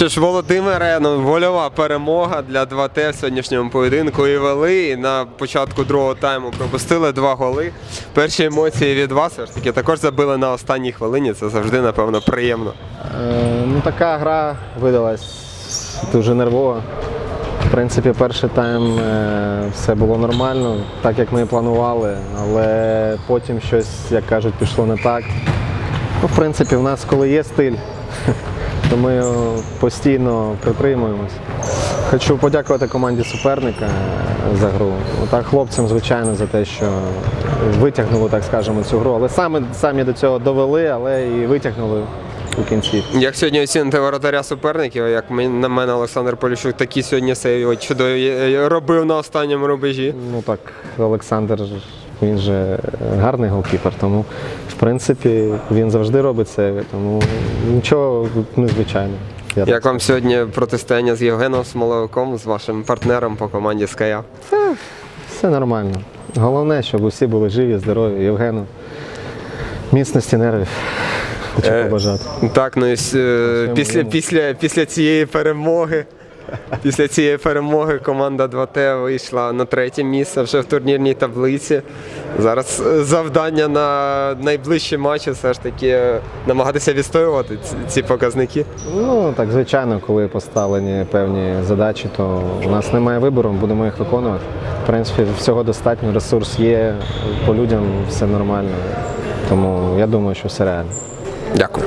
Що ж, Володимире, ну, вольова перемога для 2Т в сьогоднішньому поєдинку і вели. І на початку другого тайму пропустили два голи. Перші емоції від вас все ж таки також забили на останній хвилині. Це завжди, напевно, приємно. Е, Ну, така гра видалась дуже нервова. В принципі, перший тайм е, все було нормально, так як ми планували, але потім щось, як кажуть, пішло не так. Ну, в принципі, в нас коли є стиль, то ми постійно притримуємось. Хочу подякувати команді суперника е, за гру. Так, хлопцям, звичайно, за те, що витягнули, так скажемо, цю гру. Але самі, самі до цього довели, але і витягнули у кінці. Як сьогодні оціните воротаря суперників, як на мене Олександр Поліщук такі сьогодні сейви чудові е, робив на останньому рубежі. Ну так, Олександр, він же гарний голкіпер, тому в принципі він завжди робить це, тому нічого незвичайного. Я Як вам сьогодні протистояння з Євгеном Смоловиком, з вашим партнером по команді Ская? Все нормально. Головне, щоб усі були живі, здорові. Євгену. Міцності нервів. Хочу Е, побажати. Так, ну і е, після, після, після цієї перемоги. Після цієї перемоги команда 2Т вийшла на третє місце вже в турнірній таблиці. Зараз е, завдання на найближчі матчі все ж таки е, намагатися відстоювати ці- ці показники. Ну так, звичайно, коли поставлені певні задачі, то у нас немає вибору, будемо їх виконувати. В принципі, всього достатньо, ресурс є, по людям все нормально. Тому я думаю, що все реально. Дякую.